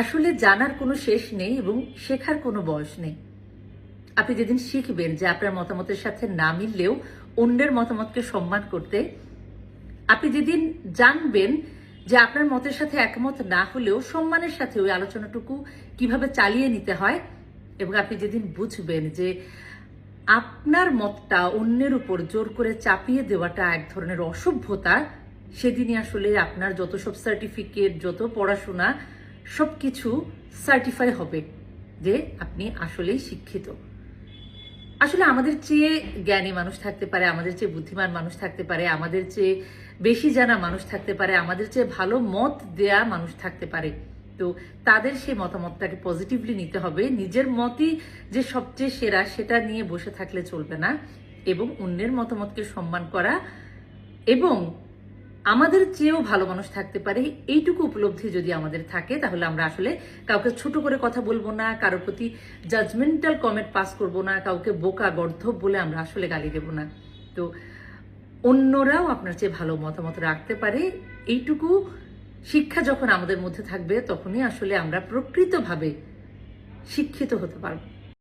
আসলে জানার কোনো শেষ নেই এবং শেখার কোনো বয়স নেই। আপনি যেদিন শিখবেন যে আপনার মতামতের সাথে না মিললেও অন্যের মতামতকে সম্মান করতে, আপনি যেদিন জানবেন যে আপনার মতের সাথে একমত না হলেও সম্মানের সাথে ওই আলোচনাটুকু কীভাবে চালিয়ে নিতে হয় এবং আপনি যেদিন বুঝবেন যে আপনার মতটা অন্যের উপর জোর করে চাপিয়ে দেওয়াটা এক ধরনের অসভ্যতা, সেদিনই আসলে আপনার যত সব সার্টিফিকেট যত পড়াশোনা সব কিছু সার্টিফাই হবে যে আপনি আসলেই শিক্ষিত। আসলে আমাদের চেয়ে জ্ঞানী মানুষ থাকতে পারে, আমাদের চেয়ে বুদ্ধিমান মানুষ থাকতে পারে, আমাদের চেয়ে বেশি জানা মানুষ থাকতে পারে, আমাদের চেয়ে ভালো মত দেয়া মানুষ থাকতে পারে। তো তাদের সেই মতামতটাকে পজিটিভলি নিতে হবে। নিজের মতই যে সবচেয়ে সেরা সেটা নিয়ে বসে থাকলে চলবে না। এবং অন্যের মতামতকে সম্মান করা এবং আমাদের চেয়েও ভালো মানুষ থাকতে পারে, এইটুকু উপলব্ধি যদি আমাদের থাকে, তাহলে আমরা আসলে কাউকে ছোট করে কথা বলব না, কারোর প্রতি জাজমেন্টাল কমেন্ট পাস করব না, কাউকে বোকা গর্ধব বলে আমরা আসলে গালি দেব না। তো অন্যরাও আপনার চেয়ে ভালো মতামত রাখতে পারে, এইটুকু শিক্ষা যখন আমাদের মধ্যে থাকবে, তখনই আসলে আমরা প্রকৃতভাবে শিক্ষিত হতে পারব।